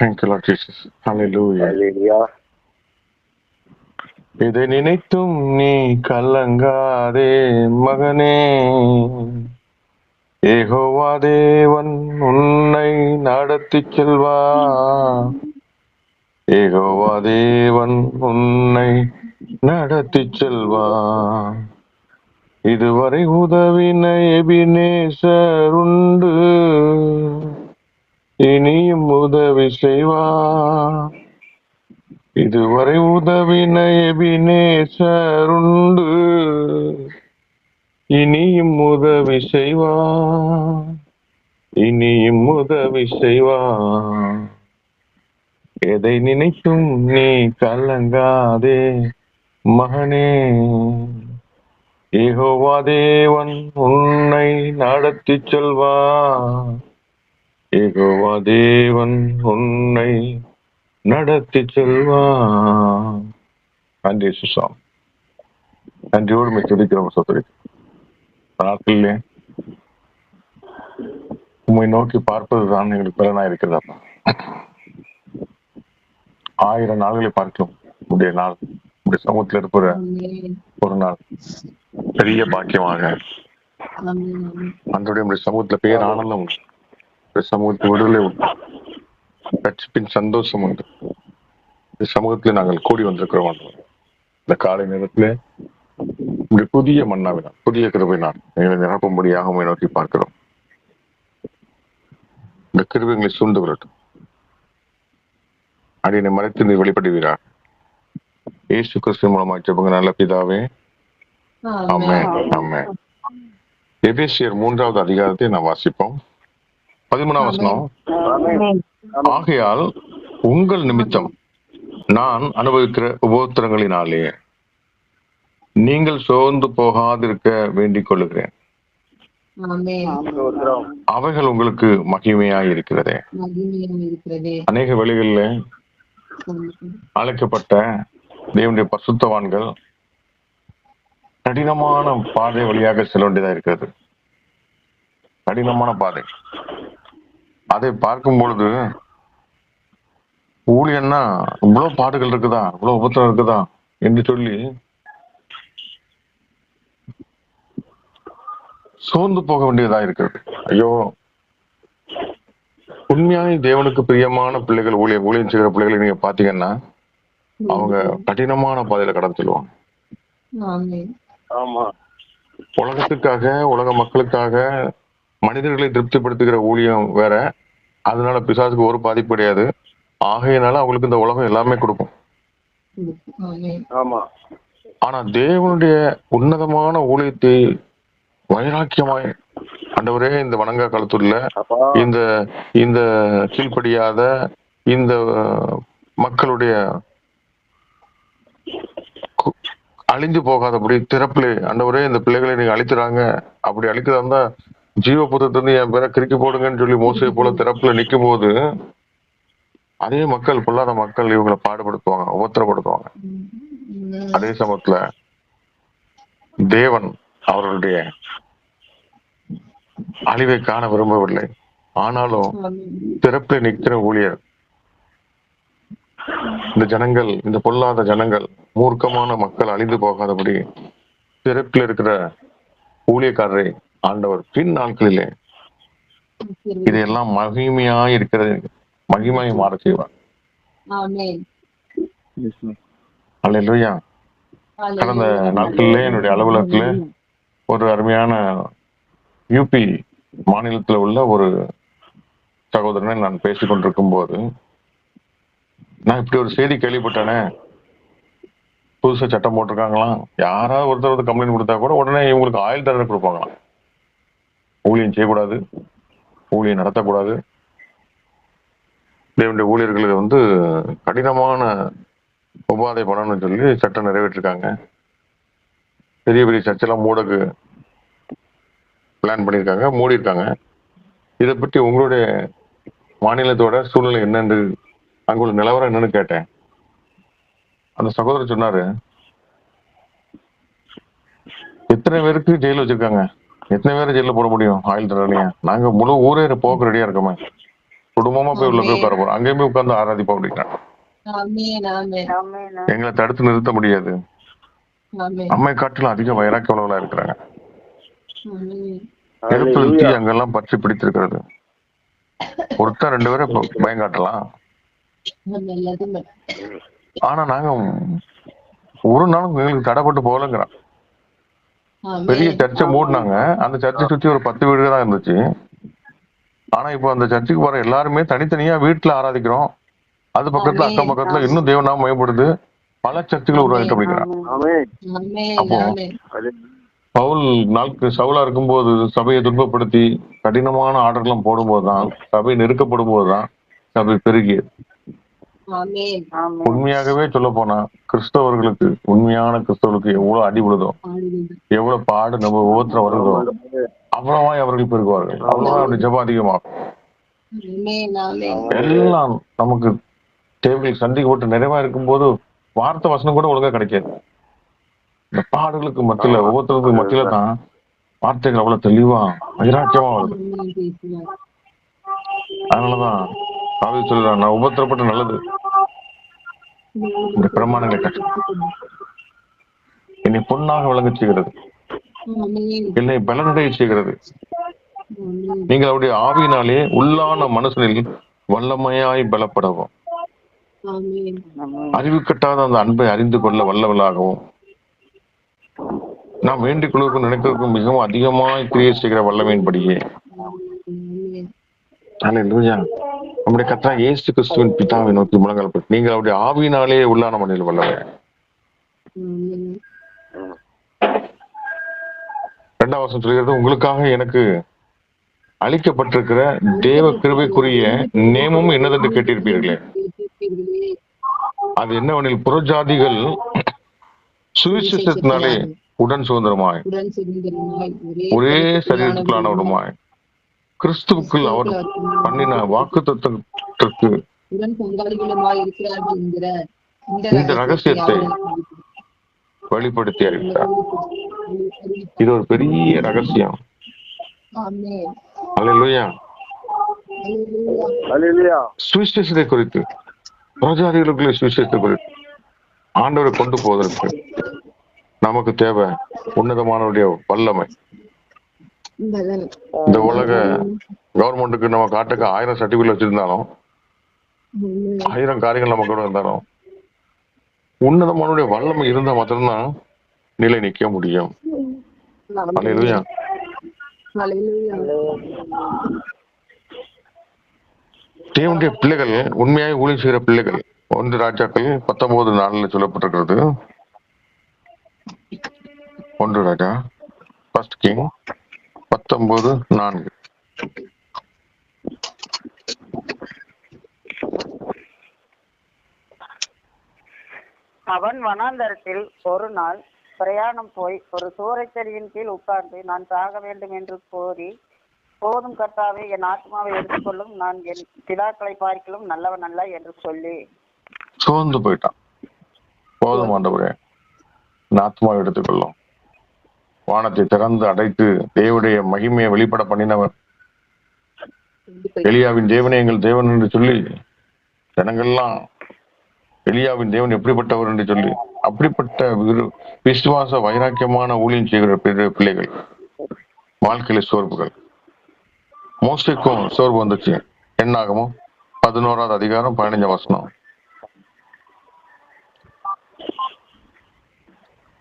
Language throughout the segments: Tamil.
Thank you, Lord Jesus. Hallelujah. Hallelujah. இதை நினைத்தும் நீ கலங்காதே மகனே ஏகோவா தேவன் உன்னை நடத்திச் செல்வா ஏகோவா தேவன் உன்னை நடத்திச் செல்வா இதுவரை உதவின எபினேசர் உண்டு இனியும் உதவி செய்வா. இதுவரை உதவின எபினேசர் உண்டு இனியும் உதவி செய்வா. இனியும் உதவி செய்வா. எதை நினைத்தும் நீ கலங்காதே மகனே. ஏகோவா தேவன் உன்னை நடத்தி செல்வா. ஏகோவா தேவன் உன்னை நடத்தி செல்வா நன்றி சுசாம் நன்றியோடு மை துதிக்கிறோம் சோதரி நாட்களிலே உம்மை நோக்கி பார்ப்பதுதான் எங்களுக்கு பலனா இருக்கிறதப்பா ஆயிரம் நாள்களை பார்க்கிறோம் உடைய நாள். உடைய சமூகத்தில் இருக்கிற ஆமென். ஒரு நாள். பெரிய பாக்கியமாக. அன்றைய சமூகத்துல பேர் ஆனந்தம். சமூகத்தில் விடுதலை உண்டு ரட்சிப்பின் சந்தோஷம் உண்டு. இந்த சமூகத்தில் நாங்கள் கூடி வந்திருக்கிறோம். இந்த காலை நேரத்துல புதிய மன்னாவினால் புதிய கிருபையினால் எங்களை நிரப்பும்படியாக உம்மை நோக்கி பார்க்கிறோம். இந்த கிருபைகளை சூழ்ந்து விடட்டும் அடியனை மறைத்து நீ வெளிப்படுவீரா? இயேசு கிறிஸ்து மூலமாக ஜெபங்க நல்ல பிதாவே. ஆமென். ஆமென். எபேசியர் மூன்றாவது அதிகாரத்தை நாம் வாசிப்போம். பதிமூணாம் வசனம். ஆகையால் உங்கள் நிமித்தம் நான் அனுபவிக்கிற உபோத்திரங்களினாலே நீங்கள் சோர்ந்து போகாதிருக்க வேண்டிக் கொள்ளுகிறேன். அவைகள் உங்களுக்கு மகிமையும் இருக்கிறதே. அநேக வழிகளில் அழைக்கப்பட்ட தேவனுடைய பசுத்தவான்கள் கடினமான பாதை வழியாக செல்ல வேண்டியதா இருக்கிறது. கடினமான பாதை. அதை பார்க்கும் பொழுது ஊழியன்னா இவ்வளவு பாடுகள் இருக்குதா? இவ்வளவு உபத்திரம் இருக்குதா? என்று சொல்லி சோர்ந்து போக வேண்டியதா இருக்கிறது. ஐயோ! உண்மையாய் தேவனுக்கு பிரியமான பிள்ளைகள் ஊழிய ஊழியம் செய்கிற பிள்ளைகளை நீங்க பாத்தீங்கன்னா அவங்க கடினமான பாதையில கடந்து செல்வாங்க. உலகத்துக்காக உலக மக்களுக்காக மனிதர்களை திருப்திப்படுத்துகிற ஊழியம் வேற. அதனால பிசாசுக்கு ஒரு பாதிப்பு கிடையாது. ஆகையினால அவங்களுக்கு இந்த உலகம் எல்லாமே கொடுக்கும். ஆனா தேவனுடைய உன்னதமான ஊழியத்தை வைராக்கியமாய் ஆண்டவரே இந்த வணங்கா காலத்துல இந்த இந்த கீழ்ப்படியாத இந்த மக்களுடைய அழிந்து போகாதபடி திறப்புல ஆண்டவரே இந்த பிள்ளைகளை நீங்க அழித்துறாங்க. அப்படி அழிக்கிறதா இருந்தா ஜீவ புத்தத்திலிருந்து என் பேரை கிறுக்கி போடுங்கன்னு சொல்லி மோசையை போல திறப்புல நிற்கும் போது அதே மக்கள் பொல்லாத மக்கள் இவங்களை பாடுபடுத்துவாங்க உபத்திரப்படுத்துவாங்க. அதே சமயத்துல தேவன் அவர்களுடைய அழிவை காண விரும்பவில்லை. ஆனாலும் திறப்பில் நிற்கிற ஊழியர் இந்த ஜனங்கள் இந்த பொல்லாத ஜனங்கள் மூர்க்கமான மக்கள் அழிந்து போகாதபடி திறப்பில் இருக்கிற ஊழியக்காரரை ஆண்டவர் பின் நாட்களிலே இதையெல்லாம் மகிமையாய் இருக்கிறது. மகிமையை மாற செய்வார். ஆமென். அல்லேலூயா கடந்த நாட்களிலே என்னுடைய அலுவலகத்துல ஒரு அருமையான யூபி மாநிலத்துல உள்ள ஒரு சகோதரனை நான் பேசிக் கொண்டிருக்கும் போது நான் இப்படி ஒரு செய்தி கேள்விப்பட்டேனே. புதுசா சட்டம் போட்டிருக்காங்களாம். யாராவது ஒருத்தர் வந்து கம்ப்ளைண்ட் கொடுத்தா கூட உடனே இவங்களுக்கு ஆயுள் தண்டனை கொடுப்பாங்களாம். ஊழியம் செய்யக்கூடாது ஊழியம் நடத்தக்கூடாது. தேவனுடைய ஊழியர்களுக்கு வந்து கடினமான உபாதை பண்ணணும்னு சொல்லி சட்டம் நிறைவேற்றிருக்காங்க. பெரிய பெரிய சர்ச்செல்லாம் மூடக்கு பிளான் பண்ணியிருக்காங்க மூடி இருக்காங்க இதை பற்றி உங்களுடைய மாநிலத்தோட சூழ்நிலை என்னென்று அங்குள்ள நிலவரம் என்னன்னு கேட்டேன். அந்த சகோதரர் சொன்னாரு எத்தனை பேருக்கு ஜெயில் வச்சிருக்காங்க? எத்தனை பேரை ஜெயில போட முடியும்? ஆயுள் தண்டனையா? நாங்க முழு ஊரே போக ரெடியா இருக்கோமே. குடும்பமா போய் உள்ள போய் உட்கார போறோம். அங்கேயும் போய் உட்கார்ந்து ஆராதிப்போம் அப்படிங்கிறாங்க ஆமென் ஆமென். ஆமென். எங்களை தடுத்து நிறுத்த முடியாது. ஆமென். நம்மை காட்டிலும் அதிக வைராக்கிய உள்ளவங்களா இருக்கிறாங்க நெருப்பில் தீ அங்கெல்லாம் பற்றி பிடித்திருக்கிறது. ஒருத்தர் ரெண்டு பேரும் இப்ப பயம் காட்டலாம் நல்லது ஆனா நாங்க ஒரு நாளும் எங்களுக்கு தடைப்பட்டு போகலங்கிறோம் பெரிய சர்ச்சை மூடினாங்க. அந்த சர்ச்சை சுத்தி ஒரு பத்து வீடு தான் இருந்துச்சு. ஆனா இப்போ அந்த சர்ச்சுக்கு போற எல்லாருமே தனித்தனியா வீட்டுல ஆராதிக்கிறோம். அது பக்கத்துல அக்கம் பக்கத்துல இன்னும் தேவனாம மேம்படுது. பல சர்ச்சுகள் உருவாகிட்டு அப்படிங்கிறான் ஆமென் ஆமென் அப்போ ஆமென் பவுல் நாளுக்கு சவுலா இருக்கும்போது சபையை துன்பப்படுத்தி கடினமான ஆர்டர்லாம் போடும்போது தான் சபை நெருக்கப்படும் போதுதான் சபை பெருகியது. உண்மையாகவே சொல்ல போனா கிறிஸ்தவர்களுக்கு உண்மையான கிறிஸ்தவர்களுக்கு எவ்வளவு அடி விழுதோ எவ்வளவு பாடு நம்ம ஒவ்வொருத்தரும் வருதோ அவ்வளவாய் அவர்கள் பெருகுவார்கள் அவ்வளவா அவருடைய ஜெபம் அதிகமாகும். எல்லாம் நமக்கு டேபிள் சந்திக்கப்பட்டு நிறைவா இருக்கும்போது வார்த்தை வசனம் கூட ஒழுங்கா கிடைக்காது. இந்த பாடுகளுக்கு மத்தியில ஒவ்வொருத்தருக்கு மத்தியில தான் வார்த்தைகள் அவ்வளவு தெளிவா வைராக்கியமா வருது. அதனாலதான் ஆவி சொல்றான் நான் உபத்திரப்பட்ட நல்லது. இந்த பிரமாணம் கேட்ட என்னை பொன்னாக விளங்க செய்கிறது. என்னை பலனடைய செய்கிறது. நீங்கள் அவருடைய ஆவியினாலே உள்ளான மனசனில் வல்லமையாய் பலப்படவும். அறிவு கட்டாத அந்த அன்பை அறிந்து கொள்ள வல்லவளாகவும் நாம் வேண்டிக் கொள்வதற்கும் நினைக்கிறதுக்கும் மிகவும் அதிகமாய் கிரியை செய்கிற வல்லமையின்படியே. அல்ல லூஜா நம்முடைய கத்தா இயேசு கிறிஸ்துவின் பிதாவை நோக்கி முழங்கால் நீங்கள் அவருடைய ஆவியினாலே உள்ளான மண்ணில் வல்லவை ஆமென் இரண்டாம் வசனம் சொல்கிறது உங்களுக்காக எனக்கு அளிக்கப்பட்டிருக்கிற தேவ கிருபைக்குரிய நேமம் என்னதென்று கேட்டிருப்பீர்களே. அது என்னவெனில் புறஜாதிகள் சுவிசேஷத்தினாலே உடன் சுதந்திரமாய் ஒரே சரீரத்துக்குள்ளானவருமாய் கிறிஸ்துவுக்குள் அவர் பண்ணின வாக்கு தத்துவத்திற்கு இந்த ரகசியத்தை வெளிப்படுத்தி அறிவித்தார். இது ஒரு பெரிய ரகசியம். ஆமென். அல்லேலூயா அல்லேலூயா ஹalleluya. சுவிசேஷத்தை குறித்து புறஜாதிகளுக்குள்ள சுவிசேஷத்தை குறித்து ஆண்டவரை கொண்டு போவதற்கு நமக்கு தேவை உன்னதமானவருடைய வல்லமை. இந்த உலக கவர்மெண்ட்டுக்கு நம்ம காட்டுக்கு ஆயிரம் சர்டிபிகேட் வச்சிருந்தாலும். ஆயிரம் காரியங்கள் நம்ம கூட இருந்தாலும் உன்னதமானுடைய வல்லமை இருந்தா மாத்திரம்தான் நிலை நிக்க முடியும். தேவனுடைய பிள்ளைகள் உண்மையாக ஊழியம் செய்கிற பிள்ளைகள் ஒன்று ராஜாக்கள் பத்தொன்பது நாளில் சொல்லப்பட்டிருக்கிறது. ஒன்று ராஜா ஃபர்ஸ்ட் கிங் பத்தொன்பது நான்கு. அவன் வனாந்தரத்தில் ஒரு நாள் பிரயாணம் போய் ஒரு சூறைச்செடியின் கீழ் உட்கார்ந்து நான் சாக வேண்டும் என்று கோரி போதும் கர்த்தாவே என் ஆத்மாவை எடுத்துக்கொள்ளும். நான் என் பிதாக்களை பார்க்கலும் நல்லவன் அல்ல என்று சொல்லி. சோர்ந்து போயிட்டான். போதும் ஆண்டவரே. என் ஆத்மாவை எடுத்துக்கொள்ளும். வானத்தை திறந்து அடைத்து தேவனுடைய மகிமையை வெளிப்பட பண்ணினவர். எலியாவின் தேவனே எங்கள் தேவன் என்று சொல்லி ஜனங்கள்லாம் எலியாவின் தேவன் எப்படிப்பட்டவர் என்று சொல்லி அப்படிப்பட்ட விசுவாச வைராக்கியமான ஊழியம் செய்கிற பிள்ளை- பிள்ளைகள். வாழ்க்கையில சோர்வுகள். மோசைக்கும் சோர்வு வந்துச்சு. என்னாகமும் பதினோராவது அதிகாரம் பதினஞ்சாம் வசனம்.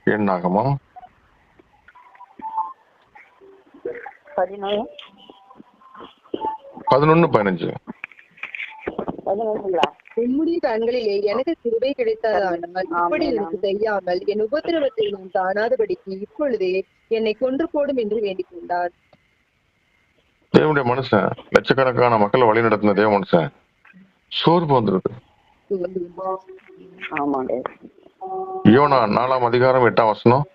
என்னாகமும் பதினொன்று பதினொன்னு பதினஞ்சு. பதினொன்றுங்களா? உம்முடைய கண்களிலே எனக்கு கிருபை கிடைத்ததானால் இப்படி ஆமென். எனக்கு செய்யாமல் என் உபத்திரவத்தை நான் காணாதபடிக்கு இப்பொழுதே என்னை கொன்று போடும் என்று வேண்டிக் கொண்டான். தேவனுடைய மனுஷன் லட்சக்கணக்கான மக்களை வழி நடத்தின தேவ மனுஷன் சோர்வு வந்துருது. யோனா நாலாம் அதிகாரம் எட்டாம் வசனம்.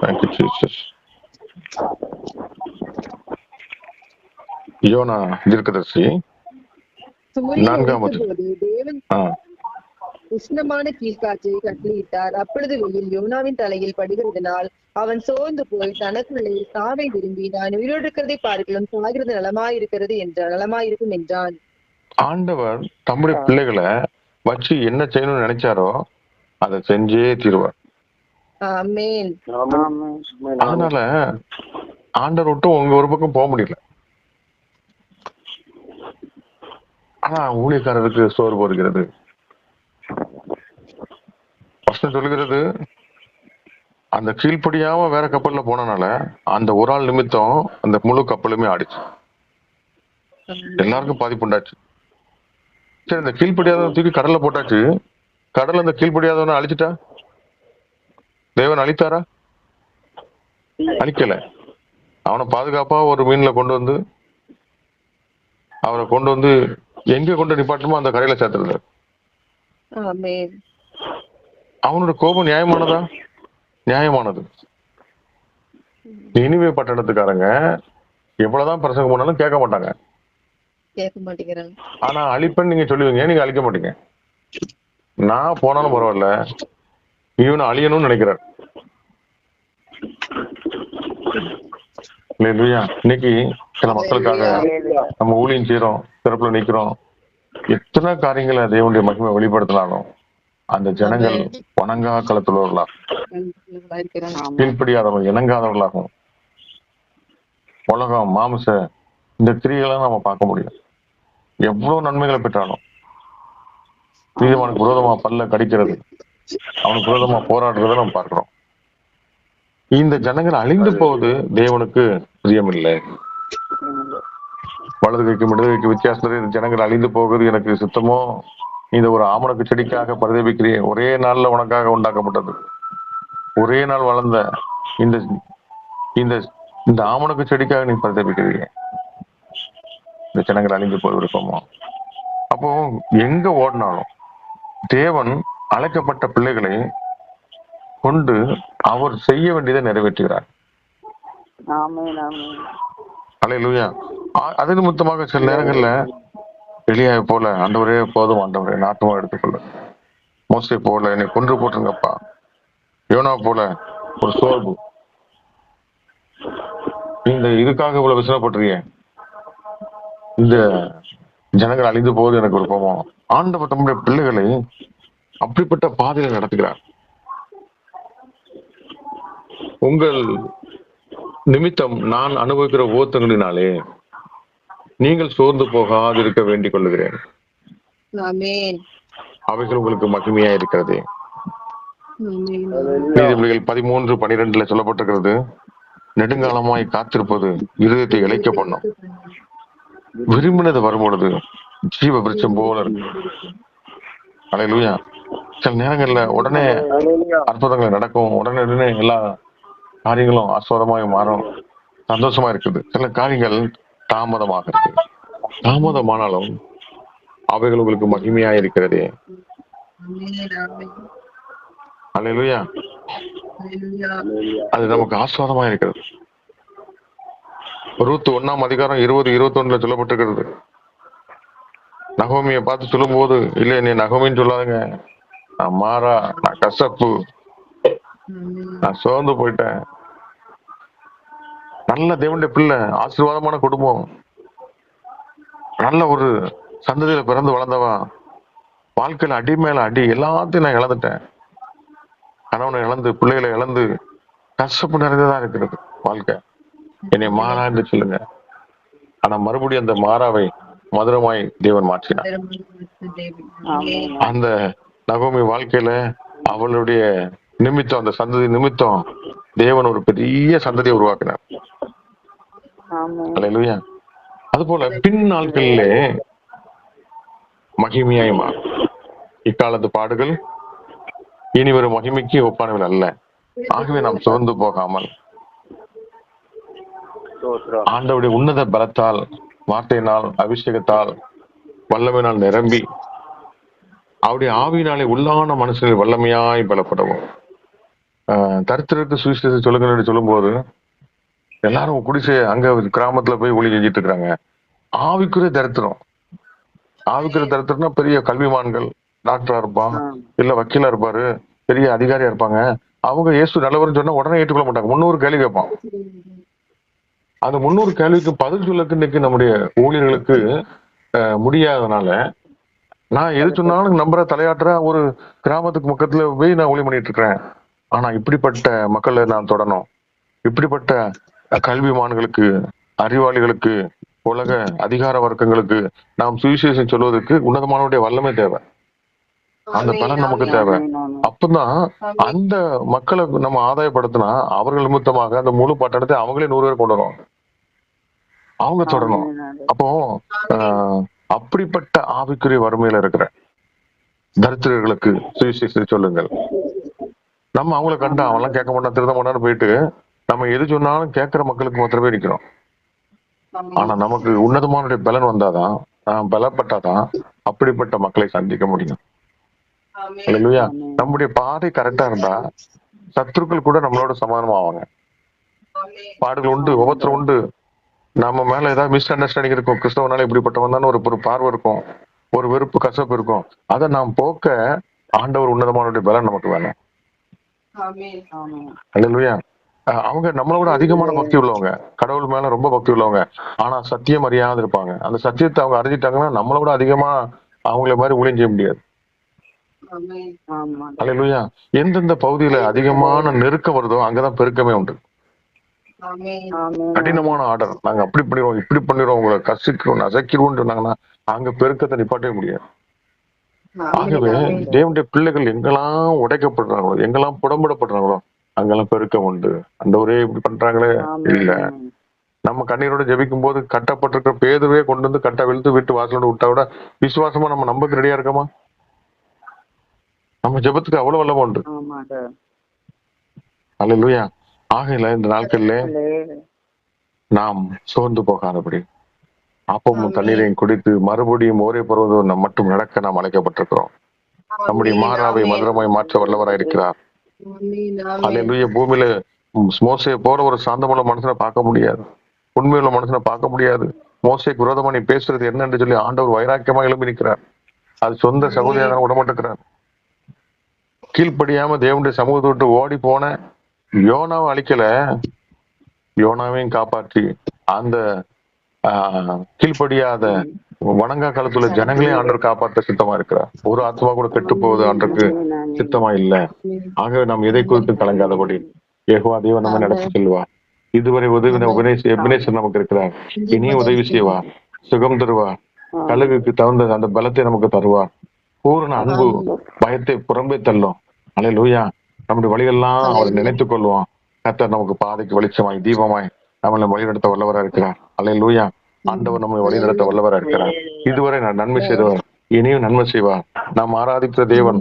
Thank you, Jesus. யோனா தீர்க்கதரிசி நான்காம் உஷ்ணமான கீழ்காற்றை கட்டளையிட்டார். அப்பொழுது வெயில் யோனாவின் தலையில் படுகிறதுனால் அவன் சோர்ந்து போய் தனக்குள்ளே சாவை விரும்பி நான் உயிரோடு இருக்கிறதை பார்க்கலாம் சாகிறது நலமாயிருக்கிறது என்றான். நலமாயிருக்கும் என்றான். ஆண்டவர் தம்முடைய பிள்ளைகளை வச்சு என்ன செய்யணும்னு நினைச்சாரோ அதை செஞ்சே தீருவார். அதனால ஆண்டவர் விட்டு உங்க ஒரு பக்கம் போக முடியல. ஆனா ஊழியக்காரருக்கு சோறு போடுகிறது. சொல்லுகிறது அந்த கீழ்ப்படியாம வேற கப்பல்ல போனனால அந்த ஒரு ஆள் நிமித்தம் அந்த முழு கப்பலுமே ஆடிச்சு. எல்லாருக்கும் பாதிப்பு உண்டாச்சு. சரி இந்த கீழ்ப்படியாதவன் தூக்கி கடல்ல போட்டாச்சு. கடல்ல அந்த கீழ்ப்படியாதவனை அழிச்சிட்டா? தேவன் அழித்தாரா? அழிக்கல. அவனை பாதுகாப்பா ஒரு மீன்ல கொண்டு வந்து அவரை கொண்டு வந்து எங்க கொண்டு நிப்பாட்டணுமோ அந்த கரையில ஆமென். அவனோட கோபம் நியாயமானதா? நியாயமானது. இனிமே பட்டணத்துக்காரங்க எவ்வளவுதான் பிரசங்கம் பண்ணாலும் கேட்க மாட்டாங்க. கேட்க மாட்டேங்கிறாங்க. ஆனா அழிப்பேன்னு நீங்க சொல்லுவீங்க. நீங்க அழிக்க மாட்டீங்க? நான் போனாலும் பரவாயில்ல. இவனை அழியணும்னு நினைக்கிறார். இன்னைக்கு சில மக்களுக்காக நம்ம ஊழியம் செய்யறோம் சிறப்புல நிக்கிறோம். எத்தனை காரியங்களை தேவனுடைய மகிமை வெளிப்படுத்தினாலும் அந்த ஜனங்கள் வணங்கா களத்துள்ளவர்களா இருக்கிறாங்க கீழ்ப்படியாதவங்க இணங்காதவர்களாகும். உலகம் மாமிச இந்த கிரியைகளை நம்ம பார்க்க முடியும். எவ்வளவு நன்மைகளை பெற்றாலும் நீதிமானுக்கு விரோதமா பல்ல கடிக்கிறது அவனுக்கு விரோதமா போராடுறதை நம்ம பார்க்கிறோம். இந்த ஜனங்கள் அழிந்து போவது தேவனுக்கு பிரியமில்லை. வலது கைக்கு இடது கைக்கு வித்தியாசத்துல இந்த ஜனங்கள் அழிந்து போகிறது எனக்கு சுத்தமோ? இந்த ஒரு ஆமணக்கு செடிக்காக பரிதபிக்கிறேன். ஒரே நாள்ல உனக்காக உண்டாக்கப்பட்டது. ஒரே நாள் வளர்ந்த இந்த இந்த இந்த ஆமணக்கு செடிக்காக நீ பரிதபிக்கிறீங்க. இந்த ஜனங்கள் அழிந்து போய் விருப்பமோ அப்போ எங்க ஓடினாலும் தேவன் அழைக்கப்பட்ட பிள்ளைகளை கொண்டு அவர் செய்ய வேண்டியதை நிறைவேற்றுகிறார். அலையிலுயா. அது நிமித்தமாக சில நேரங்கள்ல எளியாவை போல ஆண்டவரே போதும் ஆண்டவரே நாட்டுமா எடுத்துக்கொள்ள. மோசை போல என்னை கொன்று போட்டுருங்கப்பா. யோனா போல ஒரு சோர்வு. இந்த இதுக்காக இவ்வளவு விசனப்பட்டிருக்கீங்க இந்த ஜனங்கள் அழிந்து போவது எனக்கு ஒரு கோபம். ஆண்டவர் தம்முடைய பிள்ளைகளை அப்படிப்பட்ட பாதையில நடத்துகிறார். உங்கள் நிமித்தம் நான் அனுபவிக்கிற ஓத்தங்களினாலே நீங்கள் சோர்ந்து போகாதிருக்க வேண்டிக் கொள்ளுகிறேன். அவைகள் உங்களுக்கு மகிமையா இருக்கிறது. நீதிமொழிகள் பதிமூன்று பனிரெண்டுல சொல்லப்பட்டிருக்கிறது நெடுங்காலமாய் காத்திருப்பது இருதயத்தை இழைக்க பண்ணும். விரும்பினது வரும்பொழுது ஜீவ விருட்சம் போல இருக்கு. அலையிலுயா சில நேரங்கள்ல உடனே அற்புதங்கள் நடக்கும். உடனே உடனே எல்லா காரியங்களும் ஆஸ்வாதமாய் மாறும். சந்தோஷமா இருக்குது. சில காரியங்கள் தாமதமாக இருக்கு. தாமதமானாலும் அவைகள் உங்களுக்கு மகிமையா இருக்கிறது. அலையிலுயா அது நமக்கு ஆஸ்வாதமா இருக்கிறது. ரூத் ஒண்ணாம் அதிகாரம் இருபது இருபத்தி ஒண்ணுல சொல்லப்பட்டிருக்கிறது. நகோமியை பார்த்து சொல்லும்போது இல்ல நீ நகோமின்னு சொல்லாதுங்க. நான் மாறா நான் கசப்பு. நான் சோர்ந்து போயிட்டேன். நல்ல தேவனுடைய பிள்ளை ஆசீர்வாதமான குடும்பம். நல்ல ஒரு சந்ததியில பிறந்து வளர்ந்தவா. வாழ்க்கையில அடி மேல அடி எல்லாத்தையும் நான் இழந்துட்டேன். கணவனை இழந்து பிள்ளைகளை இழந்து கஷ்டப்பு நிறைந்ததா இருக்கிறது வாழ்க்கை. என்னை மாறா என்று சொல்லுங்க. ஆனா மறுபடியும் அந்த மாறாவை மதுரமாய் தேவன் மாற்றினார். அந்த நகோமி வாழ்க்கையில அவளுடைய நிமித்தம் அந்த சந்ததி நிமித்தம் தேவன் ஒரு பெரிய சந்ததியை உருவாக்கினார். ஆமென் அது போல பின் நாட்களிலே மகிமையாய் மாறும். இக்காலத்து பாடுகள் இனி வரும் மகிமைக்கு ஒப்பானவர்கள் அல்ல. ஆகவே நாம் சோர்ந்து போகாமல் ஆண்டவருடைய உன்னத பலத்தால் வார்த்தையினால் அபிஷேகத்தால் வல்லமையினால் நிரம்பி அவருடைய ஆவியினாலே உள்ளான மனுஷனில் வல்லமையாய் பலப்படவும். ஆஹ் தரித்திரருக்கு சுவிசேஷம் சொல்லுங்கன்னு சொல்லும்போது எல்லாரும் குடிசை அங்க கிராமத்துல போய் ஒளி செஞ்சிட்டு இருக்காங்க. ஆவிக்குரிய தரித்திரம். ஆவிக்குரிய தரித்திரம்னா பெரிய கல்விமான்கள் டாக்டரா இருப்பான். இல்ல வக்கீலா இருப்பாரு பெரிய அதிகாரியா இருப்பாங்க. அவங்க இயேசு நல்லவர்னு சொன்னா உடனே ஏற்றுக்கொள்ள மாட்டாங்க. முன்னூறு கேள்வி கேட்பான். அந்த முன்னூறு கேள்விக்கு பதில் சொல்லக்கு இன்னைக்கு நம்முடைய ஊழியர்களுக்கு அஹ், முடியாதனால நான் எது சொன்னாலும் நம்புற தலையாட்டுற ஒரு கிராமத்துக்கு பக்கத்துல போய் நான் ஊழியம் பண்ணிட்டு இருக்கிறேன் ஆனா இப்படிப்பட்ட மக்களை நான் தொடணும். இப்படிப்பட்ட அஹ், கல்விமான்களுக்கு அறிவாளிகளுக்கு உலக அதிகார வர்க்கங்களுக்கு நாம் சுவிசேஷம் சொல்வதற்கு உன்னதமானவருடைய வல்லமை தேவை. அந்த பலன் நமக்கு தேவை. அப்பதான் அந்த மக்களை நம்ம ஆதாயப்படுத்தினா அவர்கள் நிமித்தமாக அந்த முழு பட்டணத்தை அவங்களே நூறு பேர் கொண்டு வருவாங்க. அவங்க தொடரணும். அப்போ ஆஹ், அப்படிப்பட்ட ஆவிக்குரிய வறுமையில இருக்கிற தரித்திரர்களுக்கு சுவிசேஷத்தை சொல்லுங்கள். நம்ம அவங்கள கண்டா அவன்லாம் கேட்க மாட்டான் திருத மாட்டான்னு போயிட்டு நம்ம எது சொன்னாலும் கேட்கிற மக்களுக்கு மாத்திரமே நிக்கிறோம். ஆனா நமக்கு உன்னதமானுடைய பலன் வந்தாதான் பலப்பட்டாதான் அப்படிப்பட்ட மக்களை சந்திக்க முடியும். இல்லையா? நம்முடைய பாதை கரெக்டா இருந்தா சத்துருக்கள் கூட நம்மளோட சமாதானம் ஆவாங்க பாடுகள் உண்டு ஒவ்வொருத்தரும் உண்டு. நம்ம மேல ஏதாவது மிஸ் அண்டர்ஸ்டாண்டிங் இருக்கும். கிறிஸ்தவனால இப்படிப்பட்டவன் தான் ஒரு ஒரு பார்வை இருக்கும். ஒரு வெறுப்பு கசப்பு இருக்கும். அதை நாம் போக்க ஆண்டவர் உன்னதமானுடைய பலன் நமக்கு வேணும். அவங்க நம்மளோட அதிகமான பக்தி உள்ளவங்க. கடவுள் மேல ரொம்ப பக்தி உள்ளவங்க. ஆனா சத்தியம் அறியாத இருப்பாங்க. அந்த சத்தியத்தை அவங்க அறிஞ்சிட்டாங்கன்னா நம்மளோட அதிகமா அவங்கள மாதிரி ஊழியம் செய்ய முடியாது. ஆமா. அல்லையா எந்தெந்த பகுதியில அதிகமான நெருக்கம் வருதோ அங்கதான் பெருக்கமே உண்டு. கடினமான ஆர்டர். நாங்க அப்படி பண்ணிடுவோம் இப்படி பண்ணிடுவோம் உங்களை கசிக்கிறோம் நசைக்கிறோம் சொன்னாங்கன்னா அங்க பெருக்கத்தை நிப்பாட்டவே முடியாது. ஆகவே தேவனுடைய பிள்ளைகள் எங்கெல்லாம் உடைக்கப்படுறாங்களோ எங்கெல்லாம் புடம்படப்படுறாங்களோ அங்கெல்லாம் பெருக்கம் உண்டு. அந்த ஒரே இப்படி பண்றாங்களே? இல்ல. நம்ம கண்ணீரோட ஜெபிக்கும் போது கட்டப்பட்டிருக்கிற பேதுவே கொண்டு வந்து கட்ட வெளுத்து வீட்டு வாசலோட விட்டா விட விசுவாசமா நம்ம நம்பக்கு ரெடியா இருக்கமா? நம்ம ஜெபத்துக்கு அவ்வளவு வல்லமை உண்டு. ஆமாங்க. ஆகையில இந்த நாட்கள்ல. நாம் சோர்ந்து போகாதபடி அப்பமும் தண்ணீரையும் குடித்து மறுபடியும் ஒரே பருவம் மட்டும் நடக்க நாம் அழைக்கப்பட்டிருக்கிறோம். நம்முடைய மாறாவை மதுரமாய் மாற்ற வல்லவராய் இருக்கிறார். அல்லேலூயா பூமியில ம், மோசே போற ஒரு சாந்தமுள்ள மனுஷனை பார்க்க முடியாது. உண்மையுள்ள மனுஷனை பார்க்க முடியாது. மோசைக்கு விரோதமா நீ பேசுறது என்னன்னு சொல்லி ஆண்டவர் வைராக்கியமா எழுப்பி நிற்கிறார். அது சொந்த சகோதரியாக விடமாட்டுக்கிறார் கீழ்ப்படியாம தேவனுடைய சமூகத்தை விட்டு ஓடி போன யோனாவை அழிக்கல. யோனாவையும் காப்பாற்றி அந்த ஆஹ், கீழ்ப்படியாத வணங்கா காலத்துல ஜனங்களையும் ஆண்டவர் காப்பாற்ற சித்தமா இருக்கிறார். ஒரு ஆத்மா கூட கெட்டு போவது ஆண்டருக்கு சித்தமா இல்ல. ஆகவே நாம் எதை குறித்து கலங்காதபடி? ஏகோவா தேவன் நம்ம நடத்தி செல்வா. இதுவரை உதவி எபினேசர் நமக்கு இருக்கிறார். இனியும் உதவி செய்வா. சுகம் தருவா. கழுகுக்கு தகுந்த அந்த பலத்தை நமக்கு தருவார் பூரண அன்பு பயத்தை புறம்பே தள்ளும். அலை லூயா நம்முடைய வழியெல்லாம் அவர் நினைத்துக் கொள்வோம். கர்த்தர் நமக்கு பாதைக்கு வெளிச்சமாய் தீபமாய் நம்மளை வழிநடத்த வல்லவரா இருக்கிறார். அலை லூயா ஆண்டவர் நம்மை வழிநடத்த வல்லவரா இருக்கிறார். இதுவரை நான் நன்மை செய்தவர். இனியும் நன்மை செய்வார். நாம் ஆராதிக்கிற தேவன்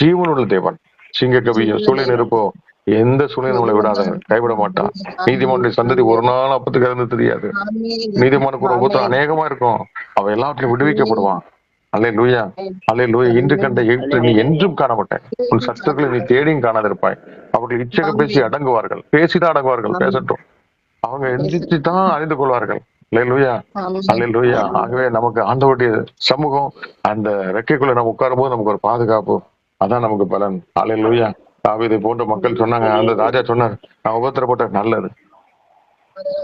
ஜீவனுள்ள தேவன். சிங்க கவியோ சூழல் இருப்போ எந்த சூழ்நிலை நம்மளை விடாத கைவிட மாட்டான். நீதிமன்ற சந்ததி ஒரு நாள் அப்பத்துக்கு இருந்து தெரியாது. நீதிமானுக்கு ஒரு ஒவ்வொருத்தரும் அநேகமா இருக்கும். அவ எல்லாவற்றையும் விடுவிக்கப்படுவான். அல்லே லூயா அல்லே லூயா இன்று கண்ட எழுத்து நீ என்றும் காண மாட்டேன் உன் சத்துக்களை நீ தேடியும் காணாதிருப்பாய். அவர்கள் இச்சக பேசி அடங்குவார்கள். பேசிதான் அடங்குவார்கள். பேசட்டும். அவங்க எந்திரிச்சு தான் அறிந்து கொள்வார்கள். லூயா லூயா ஆகவே நமக்கு ஆண்டவருடைய சமூகம் அந்த ரெக்கைக்குள்ள நம்ம உட்காரும் போது நமக்கு ஒரு பாதுகாப்பு. அதான் நமக்கு பலன். அல்லே லூயா இதை போன்ற மக்கள் சொன்னாங்க. அந்த ராஜா சொன்னார் நான் உபத்திரப்பட்ட நல்லது.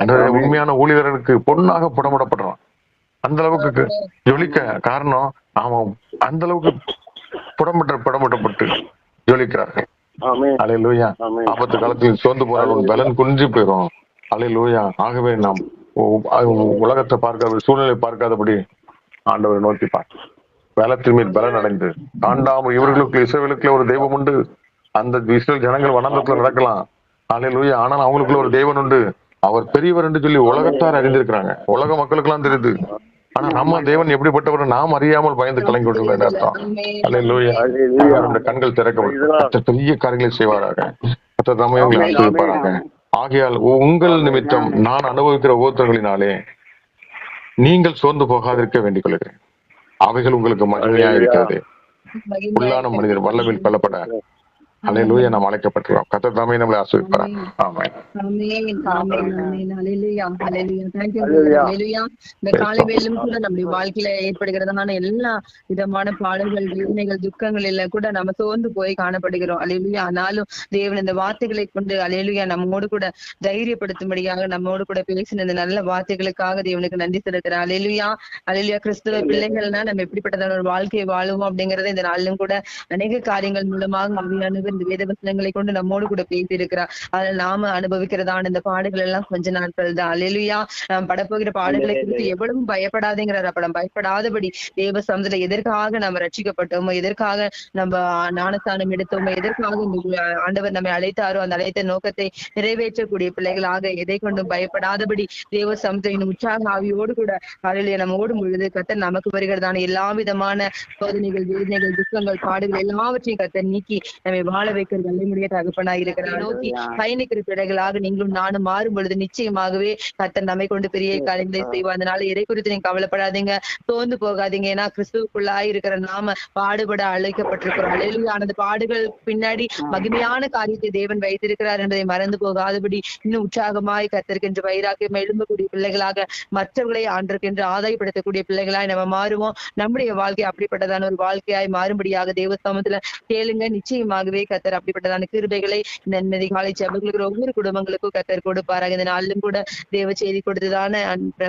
அந்த உண்மையான ஊழியர்களுக்கு பொண்ணாக புடமிடப்படுறான். அந்த அளவுக்கு ஜொலிக்க காரணம் அவன் அந்த அளவுக்கு புடமிட்ட புடமிட்டப்பட்டு ஜொலிக்கிறார்கள் அலை லூயா. ஆபத்து காலத்தில் சோர்ந்து போனாலும் பலன் குன்றி போயிடும் அலை லூயா ஆகவே நாம் உலகத்தை பார்க்காத சூழ்நிலை பார்க்காதபடி ஆண்டவரை நோக்கி பார் பலத்தின் மேல் பலன் அடைந்து ஆண்டாமல் இவர்களுக்கு இஸ்ரவேலுக்குள்ள ஒரு தெய்வம் உண்டு. அந்த இஸ்ரேல் ஜனங்கள் வனாந்தரத்துல நடக்கலாம். அலை லூயா ஆனால் அவங்களுக்குள்ள ஒரு தெய்வன் உண்டு. அவர் பெரியவர் என்று சொல்லி உலகத்தார் அறிந்திருக்கிறாங்க. உலக மக்களுக்கெல்லாம் தெரியுது. ஆனா நம்ம தேவன் எப்படிப்பட்டவர் நாம் அறியாமல் பயந்து கலங்கி விட்டுள்ள அர்த்தம் அலை லூயா கண்கள் திறக்கப்படும். பெரிய காரியங்களை செய்வாராக. நம்மை ஆசீர்வதிப்பாராக ஆகையால் உங்கள் நிமித்தம் நான் அனுபவிக்கிற உபத்திரங்களினாலே நீங்கள் சோர்ந்து போகாதிருக்க வேண்டிக் கொள்கிறேன். அவைகள் உங்களுக்கு மகிமையா இருக்கிறது. உள்ளான மனிதர் வல்லவில் கொல்லப்பட அலையிலூயா நாம் அழைக்கப்பட்டிருக்கோம் கத்த தாமே நம்மளை. ஹalleluya. இந்த காலை வேளையிலும் கூட நம்முடைய வாழ்க்கையில ஏற்படுகிறதான எல்லா விதமான பாடல்கள் வேதனைகள் துக்கங்கள் எல்லாம் கூட நம்ம சோர்ந்து போய் காணப்படுகிறோம். அலையிலுயா ஆனாலும் தேவன் இந்த வார்த்தைகளை கொண்டு அலையிலுயா நம்மோடு கூட தைரியப்படுத்தும்படியாக நம்மோடு கூட பேசின இந்த நல்ல வார்த்தைகளுக்காக தேவனுக்கு நன்றி செலுத்துறேன் அலையிலுயா அலையிலுயா கிறிஸ்துவ பிள்ளைகள்னா நம்ம எப்படிப்பட்டதான ஒரு வாழ்க்கையை வாழுவோம் அப்படிங்கறத இந்த நாளிலும் கூட அநேக காரியங்கள் மூலமாக அவையானவர் இந்த வேத வசனங்களை கொண்டு நம்மோடு கூட பேசி இருக்கிறார் அதில் நாம அனுபவிக்கிறதான இந்த பாடுகள் எல்லாம் கொஞ்ச நாட்கள் தான். அலையிலுயா நாம் படப்போகிற பாடுகளை குறித்து எவ்வளவும் பயப்படாதேங்கிறார் அப்ப நம்ம பயப்படாதபடி தேவ சமத்துல எதற்காக நம்ம ரட்சிக்கப்பட்டோமோ எதற்காக நம்ம ஞானஸ்தானம் எடுத்தோமோ எதற்காக ஆண்டவர் நம்மை அழைத்தாரோ அந்த அழைத்த நோக்கத்தை நிறைவேற்றக்கூடிய பிள்ளைகளாக எதை கொண்டும் பயப்படாதபடி தேவ சமுத்திரின் உற்சாக ஆவியோடு கூட காலையில நம்ம ஓடும் பொழுது கத்தர் நமக்கு வருகிறதான எல்லா விதமான சோதனைகள் வேதனைகள் துக்கங்கள் பாடுகள் எல்லாவற்றையும் கத்தர் நீக்கி நம்மை வாழ வைக்கிற வல்லமுடைய தகப்பனாய் இருக்கிறார். நோக்கி பயணிக்கிற பிள்ளைகளாக நீங்களும் நானும் மாறும் பொழுது நிச்சயமாகவே கத்தர் நம்மை கொண்டு பெரிய காரியங்களை செய்வார். அதனால எதை குறித்து நீங்க கவலைப்படாதீங்க. சோர்ந்து போகாதீங்க. ஏன்னா கிறிஸ்துவுக்குள்ளாய் இருக்கிற நாம பாடுபட அழைக்கப்பட்டிருக்கிறோம். அந்த பாடுகள் பின்னாடி மகிமையான காரியத்தை தேவன் வைத்திருக்கிறார் என்பதை மறந்து போகாதபடி இன்னும் உற்சாகமாய் கத்திருக்கின்ற வைராக்கியம் எழும்பக்கூடிய பிள்ளைகளாக மற்றவர்களை ஆண்டிருக்கின்ற ஆதாயப்படுத்தக்கூடிய பிள்ளைகளாய் நம்ம மாறுவோம். நம்முடைய வாழ்க்கை அப்படிப்பட்டதான ஒரு வாழ்க்கையாய் மாறும்படியாக தேவ சமத்துல கேளுங்க. நிச்சயமாகவே கத்தர் அப்படிப்பட்டதான கிருபைகளை நன்மதி காலை சபைகளுக்கு ஒவ்வொரு குடும்பங்களுக்கும் கத்தர் கொடுப்பாராக. இந்த நாளிலும் கூட தேவ செய்தி கொடுத்ததான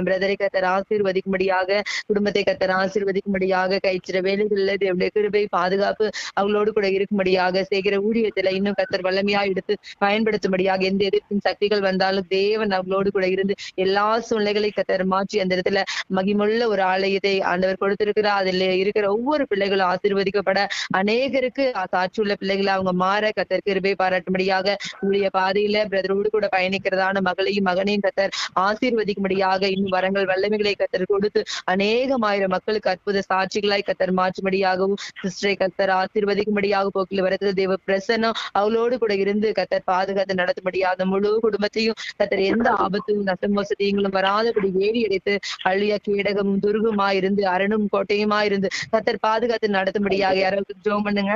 பிரதரை கத்தர் ஆசீர்வதிக்கும்படியாக குடும்பத்தை கத்தர் ஆசீர்வதிக்கும்படியாக கைச்சிற வேலைகள்ல தேவனுடைய கிருபை பாதுகாப்பு அவங்களோடு கூட இருக்கும்படியாக செய்கிற ஊழியத்துல இன்னும் கத்தர் வல்லமையா எடுத்து பயன்படுத்தும்படியாக எந்த எதிர்ப்பின் சக்திகள் வந்தாலும் தேவன் அவங்களோடு கூட இருந்து எல்லா சூழ்நிலைகளை கத்தர் மாற்றி அந்த இடத்துல மகிமுள்ள ஒரு ஆலயத்தை ஆண்டவர் கொடுத்திருக்கிறார். அதுல இருக்கிற ஒவ்வொரு பிள்ளைகளும் ஆசீர்வதிக்கப்பட அநேகருக்கு சாட்சியுள்ள பிள்ளைகளை அவங்க மாற கத்தர் கிருபை பாராட்டும்படியாக உங்களுடைய பாதையில பிரதரோடு கூட பயணிக்கிறதான மகளையும் மகனையும் கத்தர் ஆசீர்வதிக்கும்படியாக இன்னும் வரங்கள் வல்லமைகளை கத்தர் கொடுத்து அநேகமாயிரம் மக்களுக்கு அற்புத சாட்சிகளாய் கத்தர் மாற்றும்படியாகவும் சிஸ்டரை கத்தர் ஆசீர்வதிக்கும்படியாக போக்கில் வரது தேவ பிரசன்னம் அவளோடு கூட இருந்து கத்தர் பாதுகாத்து நடத்தும்படியாக முழு குடும்பத்தையும் கத்தர் எந்த ஆபத்தும் நசமோசத்தையும் வராதபடி வேலி அடைத்து அழிய கீடகமும் துருகுமா இருந்து அரணும் கோட்டையுமா இருந்து கத்தர் பாதுகாத்து நடத்தும்படியாக யாராவது ஜோம் பண்ணுங்க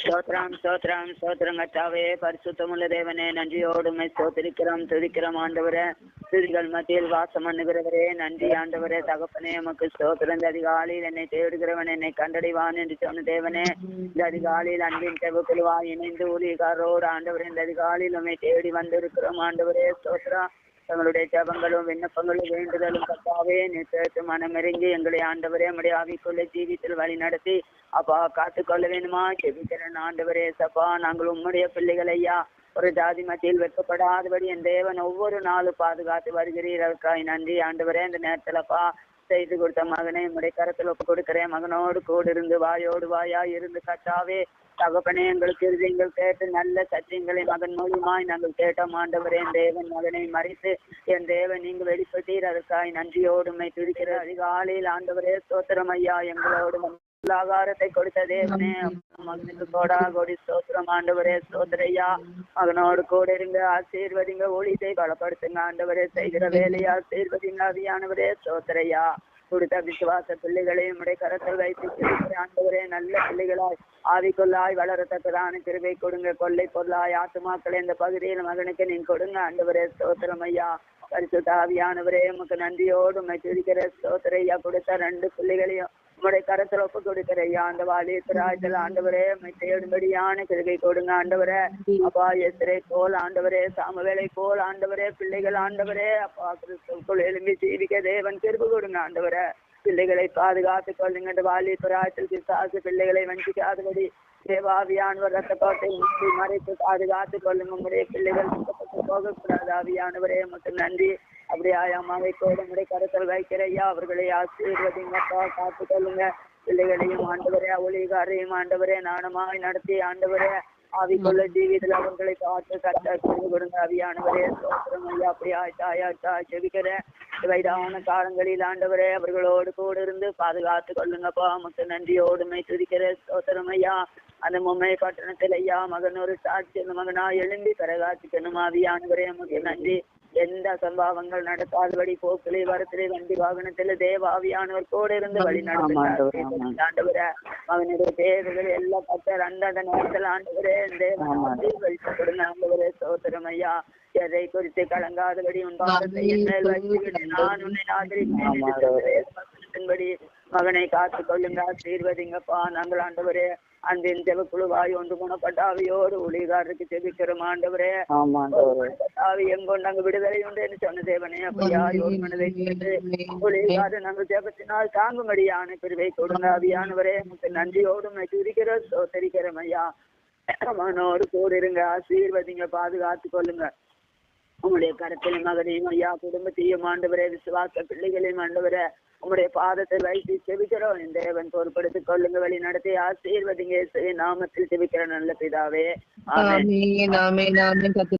ஸ்தோத்ரம் ஸ்தோத்ரம் ஸ்தோத்ரம் கத்தாவே பரிசுத்தமுள்ள தேவனே நன்றியோடுமை ஸ்தோத்திரிக்கிறோம் துதிக்கிறோம் ஆண்டவரே. துதிகள் மத்தியில் வாசம் பண்ணுகிறவரே நன்றி ஆண்டவரே. தகப்பனே உமக்கு ஸ்தோத்திரம். இந்த அதிகாலையில் என்னை தேடுகிறவன் என்னை கண்டடைவான் என்று சொன்ன தேவனே. இந்த அதிகாலையில் அன்பின் செவக்குழுவா இணைந்து ஊழியக்காரோடு ஆண்டவரே இந்த அதிகாலையில் உண்மை தேடி வந்திருக்கிறோம் ஆண்டவரே. ஸ்தோத்ரா தங்களுடைய ஜபங்களும் விண்ணப்பங்களும் வேண்டுதலும் கத்தாவே நிச்சயத்து மனமிறங்கி எங்களை ஆண்டவரே நம்முடைய ஆவிக்குள்ள ஜீவித்தில் வழி நடத்தி அப்பா காத்துக்கொள்ள வேணுமா ஜெபிக்கிறேன் ஆண்டவரே சப்பா நாங்கள் உம்முடைய பிள்ளைகள் ஐயா. ஒரு ஜாதி மத்தியில் வெட்கப்படாதபடி என் தேவன் ஒவ்வொரு நாளும் பாதுகாத்து வருகிறீர்களுக்காய் நன்றி ஆண்டவரே இந்த நேரத்துலப்பா செய்து கொடுத்த மகனை உம்முடைய கரத்தில் ஒப்பு கொடுக்கிறேன். மகனோடு கூட இருந்து வாயோடு வாயா இருந்து கட்டாவே தகப்பனே எங்களுக்கு இருதயங்கள் கேட்டு நல்ல சத்தியங்களை மகன் மூலியமாய் நாங்கள் கேட்டோம். ஆண்டவரே என் தேவன் மகனை மறைத்து என் தேவன் நீங்க வெளிப்பட்டீர். அதற்காய் நன்றியோடுமை துதிக்கிற அதிகாலையில் ஆண்டவரே சோத்திரம் ஐயா. எங்களோடு ஆகாரத்தை கொடுத்த தேவனே மகனுக்கு கோடா கோடி ஸ்தோத்திரம். ஆண்டவரே சோதரையா மகனோடு கூட இருங்க ஆசீர்வதிங்க ஒளித்தை பலப்படுத்துங்க. ஆண்டவரே செய்கிற வேலையை ஆசீர்வதிங்க. அவியானவரே சோதரையா கொடுத்த விசுவாச பிள்ளைகளை உடைய கரத்தில் வைத்து ஆண்டவரே நல்ல பிள்ளைகளாய் ஆவிக்குள்ளாய் வளரத்தக்கதான திருவை கொடுங்க. கொள்ளை பொருளாய் ஆத்துமாக்களை இந்த பகுதியில் மகனுக்கு நீங்க கொடுங்க. ஆண்டவரே சோத்திரம் ஐயா. பரிசு ஆவியானவரே உமக்கு நன்றியோடு உண்மை துதிக்கிற சோத்திரையா கொடுத்த ரெண்டு பிள்ளைகளையும் உங்களுடைய கரத்துல ஒப்பு கொடுக்கிற ஐயா அந்த வாலியத்திராய்தல் ஆண்டவரே உண்மை தேடும்படியான கிருகை கொடுங்க ஆண்டவரே. அப்பா எத்திரை போல் ஆண்டவரே சாமவேலை போல் ஆண்டவரே பிள்ளைகள் ஆண்டவரே. அப்பா கிறிஸ்துக்குள் எழும்பி ஜீவிக்க தேவன் திருப்பு கொடுங்க ஆண்டவரே. பிள்ளைகளை பாதுகாத்துக் கொள்ளுங்க இந்த வாலிபராயத்தில் பிசாசு பிள்ளைகளை வஞ்சிக்காதபடி. தேவாவியானவர் ரத்த கோட்டை மூடி மறைத்து பாதுகாத்துக் கொள்ளுங்க உங்களுடைய பிள்ளைகள் சுத்தப்பட்டு போகக்கூடாது. ஆவியானவரே மட்டும் நன்றி. அப்படியே அம்மாவை கூட கருத்தல் வைக்கிற ஐயா அவர்களை ஆசீர்வதிங்கப்பா காத்துக் கொள்ளுங்க. பிள்ளைகளையும் ஆண்டவரே ஒளிகாரையும் ஆண்டவரே நாணமாய் நடத்தி ஆண்டவரே ஆவிக்குள்ள ஜீவிதத்தில் அவர்களை பார்த்து கரெக்டாக செய்து கொடுங்க. அவியானவரே சோத்திரம் ஐயா. அப்படி தாயா தாய் செவிக்கிற வயதான காலங்களில் ஆண்டவரே அவர்களோடு கூட இருந்து பாதுகாத்து கொள்ளுங்கப்பா. மொத்த நன்றியோடுமை துதிக்கிற சோத்திரம் ஐயா. அந்த மும்மை பட்டணத்தில் ஐயா மகன் ஒரு சாட்சி அந்த மகனா எழும்பி பிரகாசிக்கணும் ஆவியானவரே நமக்கு நன்றி. எந்த சம்பவங்கள் நடக்காதபடி போக்கிலே வரத்திலே வண்டி வாகனத்திலே தேவாவியானவர் கூட இருந்து வழி நடத்துகிறார். ஆண்டவரே அவனுடைய தேவைகள் எல்லாம் கத்தர் அந்தந்த நேரத்தில் ஆண்டவரே தேவன் ஆண்டவரே சோத்திரம் ஐயா. எதை குறித்து கலங்காதபடி உன் பாதத்தை என் மேல் வைத்துவிடு. நான் உன்னை ஆதரிக்கிறேன் மகனை காத்துக் கொள்ளுங்க ஆசீர்வதிங்கப்பா. நாங்கள் ஆண்டவரே அந்த ஜெபக்குழுவாய் ஒன்று குணப்பட்டாவியோடு ஊழியக்காரருக்கு ஜெபிக்கிறோம் ஆண்டவரே. ஆவி எங்கொண்டு நாங்கள் விடுதலை உண்டு என்று சொன்ன தேவனே அப்படியா ஒரு மனதை ஊழியக்காரர் நாங்கள் ஜெபத்தினால் தாங்கும்படியான பிரிவை கொடுங்க ஆவியானவரே. உங்களுக்கு நன்றியோடு துதிக்கிற சோத்தரிக்கிறோம் ஐயா. மனோடு கூட இருங்க ஆசீர்வதிங்க பாதுகாத்து கொள்ளுங்க. உங்களுடைய கரத்தில் மகனையும் ஐயா குடும்பத்தையும் ஆண்டவரே விசுவாச பிள்ளைகளையும் ஆண்டவரே. உங்களுடைய பாதத்தில் வைத்து செவிக்கிறோம் என் தேவன் பொறுப்படுத்திக் கொள்ளுங்க. வழி நடத்தி ஆசீர்வதிங்க. நாமத்தில் செவிக்கிற நல்ல பிதாவே.